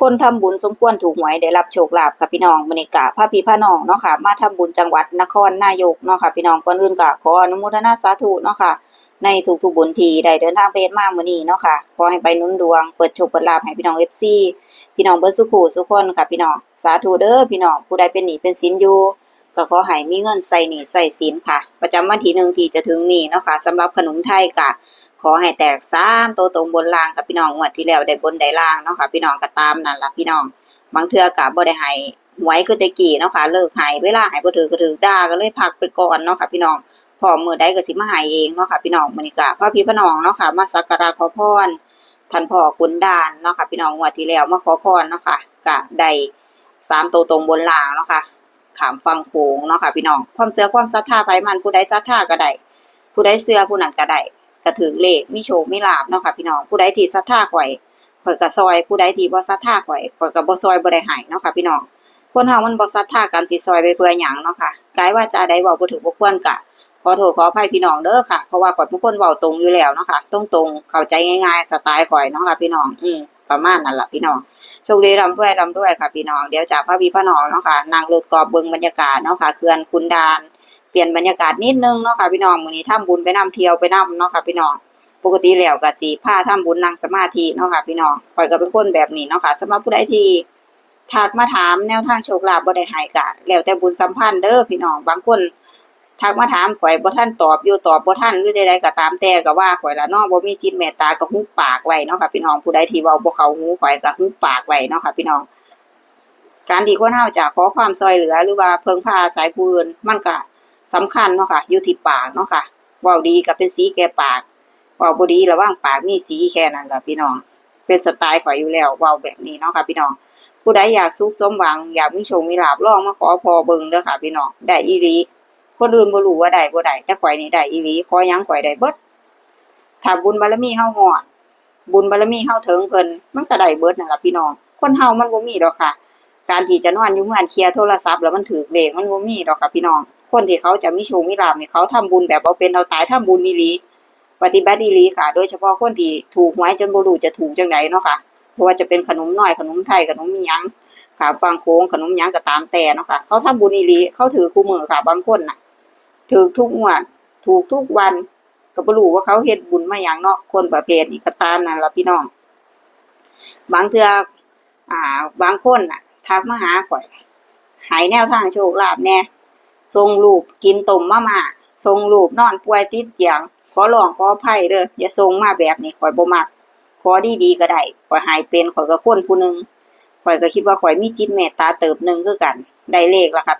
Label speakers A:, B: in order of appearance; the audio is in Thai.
A: คนทำบุญสมควรถูกหวยได้รับโชคลาภค่ะพี่น้องมื้อนี้ก็พาพี่พาน้องเนาะค่ะ มาทำบุญจังหวัดนครนายกเนาะค่ะพี่น้องก่อนอื่นก็ขออนุโมทนาสาธุเนาะค่ะ ในทุกๆบุญทีได้เดินทางไปเฮ็ดมามื้อนี้เนาะค่ะขอให้ไปนุ่นดวงเปิดโชคเปิดลาภให้พี่น้อง FC พี่น้องเบิดสุขุสุขคนค่ะพี่น้องสาธุเด้อพี่น้องผู้ใดเป็นหนี้เป็นสินอยู่ก็ขอให้มีเงินใส่หนี้ใส่สินค่ะ ประจำวันที่หนึ่งที่จะถึงนี้เนาะค่ะสำหรับขนมไทยก็ ขอให้แตกสามโตวตรงบนล่างกับพี่น้องงวดที่แล้วได้บนได้ล่างเนาะค่ะพี่น้องก็ตามนั่นละพี่น้อง บางเทื่อก็บ่ได้ให้หวยคือต่กี้เนาะค่ะเลิกให้เวลาให้บ่ถือก็ถือด่าก็เลยพักไปก่อนเนาะค่ะพี่น้องพอมื้อใดก็สิมาให้เองเนาะค่ะพี่น้องมื้อนี้ก็พาพี่พี่น้องเนาะค่ะมาสักการะขอพรท่านพ่อขุนดานเนาะค่ะพี่น้องงวดที่แล้วมาขอพรเนาะค่ะก็ได้สามตัวตรงบนล่างเนาะค่ะขามฟังโขงเนาะค่ะพี่น้องความเชื่อความศรัทธาไผมันผู้ใดศรัทธาก็ได้ผู้ใดเชื่อผู้นั้นก็ได้ ก็ถือเลขมีโชมีลาภเนาะค่ะพี่น้องผู้ใดที่ศรัทธาข่อยข่อยก็ซอย ผู้ใดที่บ่ศรัทธาข่อยข่อยก็บ่ซอยบ่ได้ให้เนาะค่ะพี่น้องคนเฮามันบ่ศรัทธากันสิซอยไปเพื่อหยังเนาะค่ะกายว่าจาใดเว้าบ่ถูกบ่ควรก็ขอโทษขออภัยพี่น้องเด้อค่ะเพราะว่าข่อยเป็นคนเว้าตรงอยู่แล้วเนาะค่ะตรงๆเข้าใจง่ายๆสไตล์ข่อยเนาะค่ะพี่น้องอืมประมาณนั้นล่ะพี่น้องโชคดีร่ำรวยร่ำรวยค่ะพี่น้องเดี๋ยวจากพระพี่พระน้องเนาะค่ะนั่งรถกอบเบิ่งบรรยากาศเนาะค่ะเขื่อนขุนดาน เปลี่ยนบรรยากาศนิดนึงเนาะค่ะพี่น้องมื้อนี้ทำบุญไปนํเที่ยวไปนํเนาะค่ะพี่น้องปกติแล้วก็สิพาทำบุญนั่งสมาธิเนาะค่ะพี่น้องข่อยก็เป็นคนแบบนี้เนาะค่ะสำหรับผู้ใดที่ทักมาถามแนวทางโชคลาภบ่ได้ให้ก็แล้วแต่บุญสัมพันธ์เด้อพี่น้องบางคนทักมาถามข่อยบ่ทันตอบอยู่ตอบบ่ทันหรือใดๆก็ตามแต่ก็ว่าข่อยละเนาะบ่มีจิตเมตตาก็หุบปากไว้เนาะค่ะพี่น้องผู้ใดที่เว้าบ่เข้าหูข่อยก็หุบปากไว้เนาะค่ะพี่น้องการที่คนเฮาจะขอความช่วยเหลือหรือว่าเพิ่งพาอายผู้อื่นมันก็ สำคัญเนาะค่ะอยู่ที่ปากเนาะค่ะว้าดีก็เป็นสีแก่ปากว้าบดีระวังปากมีสีแค่นั้นละพี่น้อง เป็นสไตล์ข่อยอยู่แล้วว้าแบบนี้เนาะค่ะพี่น้อง ผู้ใดอยากสุขสมหวังอยากมีโชคมีลาภลองมาขอพอเบิงเด้อค่ะพี่น้องได้อีหลีคนอื่นบ่รู้ว่าได้บ่ได้แต่ข่อยนี่ได้อีหลีขอยังข่อยได้เบิดถ้าบุญบารมีเฮาฮอด บุญบารมีเฮาเถึงเพิ่นมันก็ได้เบิดนั่นล่ะพี่น้อง คนเฮามันบ่มีดอกค่ะ การที่จะนอนอยู่เฮือนเคลียร์โทรศัพท์แล้วมันถูกเลขมันบ่มีดอกค่ะพี่น้อง คนที่เขาจะมีโชคมีลาภนี่ยเขาทำบุญแบบเอาเป็นเอาตายทำบุญอีหลีปฏิบัติดีหลีค่ะ โดยเฉพาะคนที่ถูกหวยจนบ่รู้จะถูกจังไดเนาะค่ะเพราะว่าจะเป็นขนมน้อยขนมไทยขนมยังค่ะฟังโค้งขนมยังก็ตามแต่เนาะค่ะ เขาทำบุญอีหลีเขาถือคู่มือค่ะ บางคนน่ะถือทุกงวดถูกทุกวันก็บ่รู้ว่าเขาเฮ็ดบุญมาหยังเนาะคนประเภทนี้ก็ตามนั่นละพี่น้อง บางเทืออ่า บางคนน่ะทักมาหาข่อยให้แนวทางโชคลาภแห ทรงรูปกินต้มมาม่าทรงรูปนอนป่วยติดเตียง ขอร้องขออภัยเด้ออย่าทรงมาแบบนี้ข่อยบ่มักขอดีๆก็ได้ข่อยหายเป็นข่อยก็คนผู้หนึ่งข่อยก็คิดว่าข่อยมีจิตเมตตาเติบหนึ่งคือกัน ได้เลขแล้วค่ะ